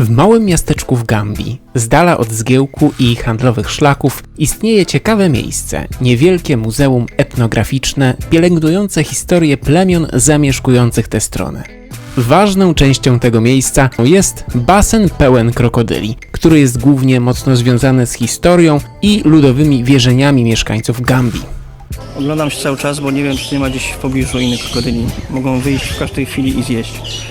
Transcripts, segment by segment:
W małym miasteczku w Gambii, z dala od zgiełku i handlowych szlaków, istnieje ciekawe miejsce, niewielkie muzeum etnograficzne pielęgnujące historię plemion zamieszkujących tę stronę. Ważną częścią tego miejsca jest basen pełen krokodyli, który jest głównie mocno związany z historią i ludowymi wierzeniami mieszkańców Gambii. Oglądam się cały czas, bo nie wiem, czy nie ma gdzieś w pobliżu innych krokodyli. Mogą wyjść w każdej chwili i zjeść.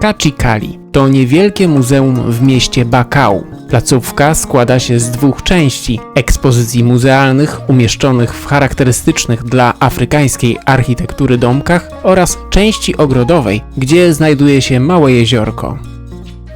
Kachikali to niewielkie muzeum w mieście Bakau. Placówka składa się z dwóch części: ekspozycji muzealnych umieszczonych w charakterystycznych dla afrykańskiej architektury domkach oraz części ogrodowej, gdzie znajduje się małe jeziorko.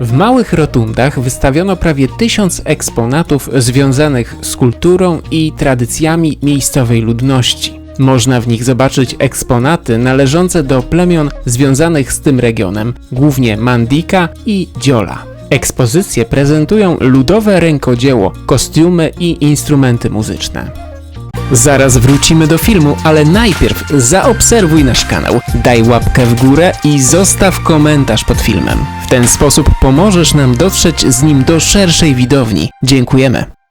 W małych rotundach wystawiono prawie tysiąc eksponatów związanych z kulturą i tradycjami miejscowej ludności. Można w nich zobaczyć eksponaty należące do plemion związanych z tym regionem, głównie Mandika i Dziola. Ekspozycje prezentują ludowe rękodzieło, kostiumy i instrumenty muzyczne. Zaraz wrócimy do filmu, ale najpierw zaobserwuj nasz kanał, daj łapkę w górę i zostaw komentarz pod filmem. W ten sposób pomożesz nam dotrzeć z nim do szerszej widowni. Dziękujemy.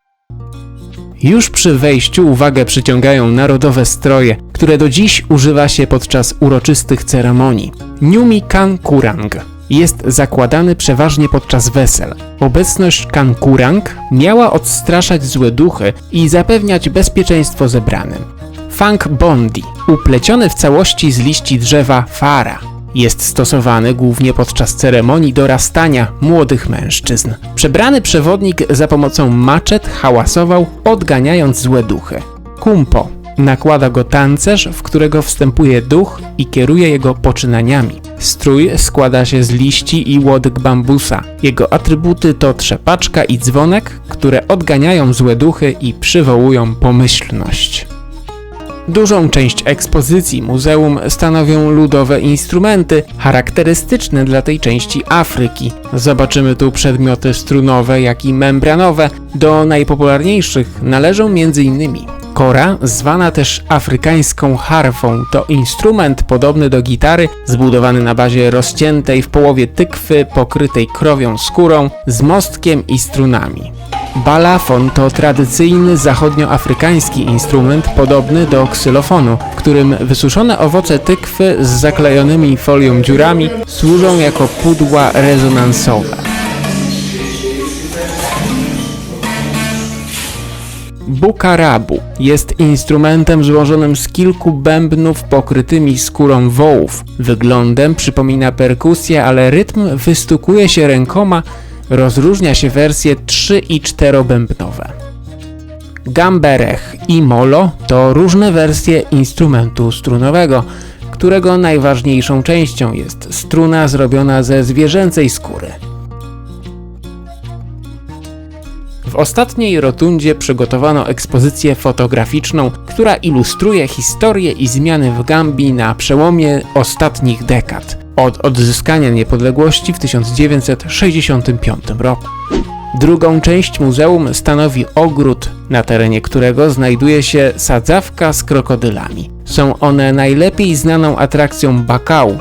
Już przy wejściu uwagę przyciągają narodowe stroje, które do dziś używa się podczas uroczystych ceremonii. Niumi Kankurang jest zakładany przeważnie podczas wesel. Obecność Kankurang miała odstraszać złe duchy i zapewniać bezpieczeństwo zebranym. Fang Bondi, upleciony w całości z liści drzewa fara, jest stosowany głównie podczas ceremonii dorastania młodych mężczyzn. Przebrany przewodnik za pomocą maczet hałasował, odganiając złe duchy. Kumpo nakłada go tancerz, w którego wstępuje duch i kieruje jego poczynaniami. Strój składa się z liści i łodyg bambusa. Jego atrybuty to trzepaczka i dzwonek, które odganiają złe duchy i przywołują pomyślność. Dużą część ekspozycji muzeum stanowią ludowe instrumenty charakterystyczne dla tej części Afryki. Zobaczymy tu przedmioty strunowe, jak i membranowe. Do najpopularniejszych należą m.in. Kora, zwana też afrykańską harfą, to instrument podobny do gitary, zbudowany na bazie rozciętej w połowie tykwy pokrytej krowią skórą z mostkiem i strunami. Balafon to tradycyjny zachodnioafrykański instrument podobny do ksylofonu, w którym wysuszone owoce tykwy z zaklejonymi folią dziurami służą jako pudła rezonansowe. Bukarabu jest instrumentem złożonym z kilku bębnów pokrytymi skórą wołów. Wyglądem przypomina perkusję, ale rytm wystukuje się rękoma rozróżnia się wersje 3 i 4 bębnowe. Gamberech i molo to różne wersje instrumentu strunowego, którego najważniejszą częścią jest struna zrobiona ze zwierzęcej skóry. W ostatniej rotundzie przygotowano ekspozycję fotograficzną, która ilustruje historię i zmiany w Gambii na przełomie ostatnich dekad, od odzyskania niepodległości w 1965 roku. Drugą część muzeum stanowi ogród, na terenie którego znajduje się sadzawka z krokodylami. Są one najlepiej znaną atrakcją Bakau.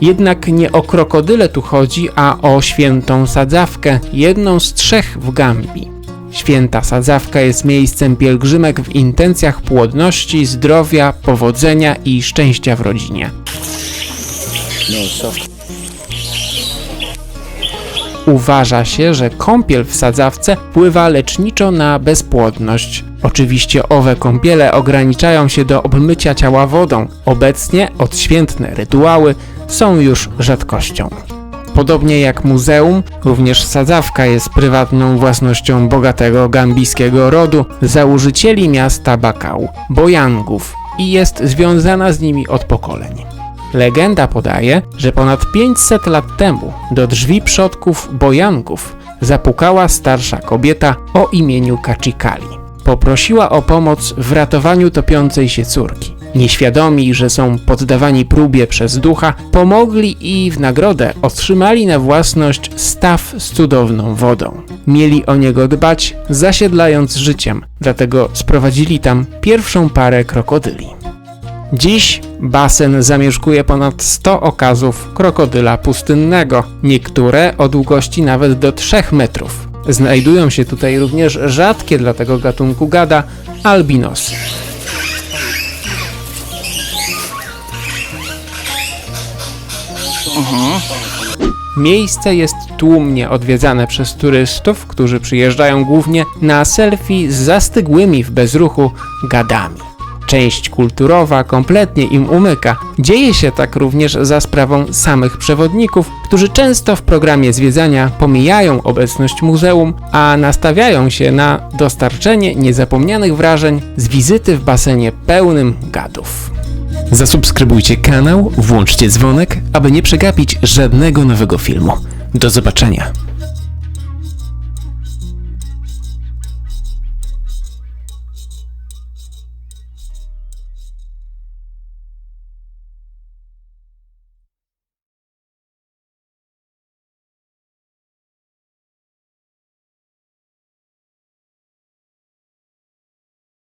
Jednak nie o krokodyle tu chodzi, a o świętą sadzawkę, jedną z trzech w Gambii. Święta Sadzawka jest miejscem pielgrzymek w intencjach płodności, zdrowia, powodzenia i szczęścia w rodzinie. Uważa się, że kąpiel w sadzawce wpływa leczniczo na bezpłodność. Oczywiście owe kąpiele ograniczają się do obmycia ciała wodą. Obecnie odświętne rytuały są już rzadkością. Podobnie jak muzeum, również sadzawka jest prywatną własnością bogatego gambijskiego rodu założycieli miasta Bakau, Bojangów i jest związana z nimi od pokoleń. Legenda podaje, że ponad 500 lat temu do drzwi przodków Bojanków zapukała starsza kobieta o imieniu Kachikali. Poprosiła o pomoc w ratowaniu topiącej się córki. Nieświadomi, że są poddawani próbie przez ducha, pomogli i w nagrodę otrzymali na własność staw z cudowną wodą. Mieli o niego dbać, zasiedlając życiem, dlatego sprowadzili tam pierwszą parę krokodyli. Dziś basen zamieszkuje ponad 100 okazów krokodyla pustynnego, niektóre o długości nawet do 3 metrów. Znajdują się tutaj również rzadkie dla tego gatunku gada albinosy. Miejsce jest tłumnie odwiedzane przez turystów, którzy przyjeżdżają głównie na selfie z zastygłymi w bezruchu gadami. Część kulturowa kompletnie im umyka. Dzieje się tak również za sprawą samych przewodników, którzy często w programie zwiedzania pomijają obecność muzeum, a nastawiają się na dostarczenie niezapomnianych wrażeń z wizyty w basenie pełnym gadów. Zasubskrybujcie kanał, włączcie dzwonek, aby nie przegapić żadnego nowego filmu. Do zobaczenia.